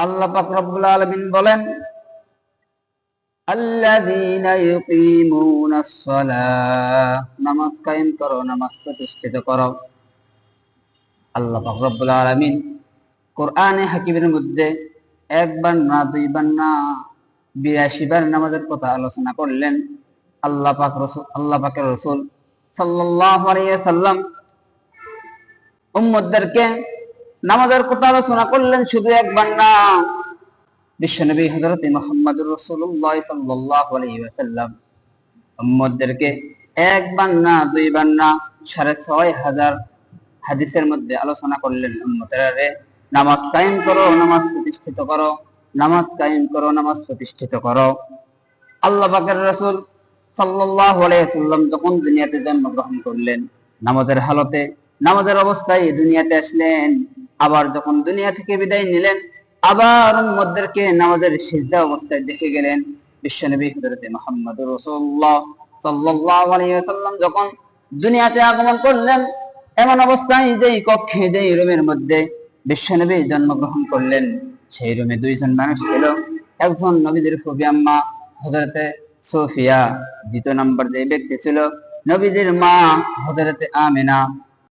আল্লাহ পাক আলামিন বলেন মধ্যে একবার না, দুইবার না নামাজের কথা আলোচনা করলেন। আল্লাহ রসুল আল্লাহ রসুল আলাইহি সাল্লাম উম্মতদেরকে নামাজের কথা আলোচনা করলেন শুধু একবার না। বিশ্বনবী হযরত মুহাম্মদুর রাসূলুল্লাহ সাল্লাল্লাহু আলাইহি ওয়াসাল্লাম একবার না, দুইবার না, সাড়ে ছয় হাজার হাদিসের মধ্যে আলোচনা করলেন উম্মতেরারে নামাজ কায়েম করো, নামাজ প্রতিষ্ঠিত করো, নামাজ কায়েম করো, নামাজ প্রতিষ্ঠিত করো। আল্লাহ পাকের রাসূল সাল্লাল্লাহু আলাইহি যখন দুনিয়াতে জন্মগ্রহণ করলেন, নামাজের হালতে, নামাজের অবস্থায় দুনিয়াতে আসলেন। আবার যখন দুনিয়া থেকে বিদায় নিলেন, আবার উম্মতদেরকে নামাজের সিজদা অবস্থায় দেখে গেলেন। বিশ্বনবী হযরত মুহাম্মদ রাসূলুল্লাহ সাল্লাল্লাহু আলাইহি ওয়াসাল্লাম যখন দুনিয়াতে আগমন করলেন, এমন অবস্থায় যেই কক্ষে, যেই রুমের মধ্যে বিশ্বনবী জন্মগ্রহণ করলেন, সেই রুমে দুইজন মানুষ ছিল। একজন নবীদের ফুবি আম্মা, হযরতে সোফিয়া। দ্বিতীয় নম্বর যে ব্যক্তি ছিল, নবীদের মা, হযরতে আমিনা।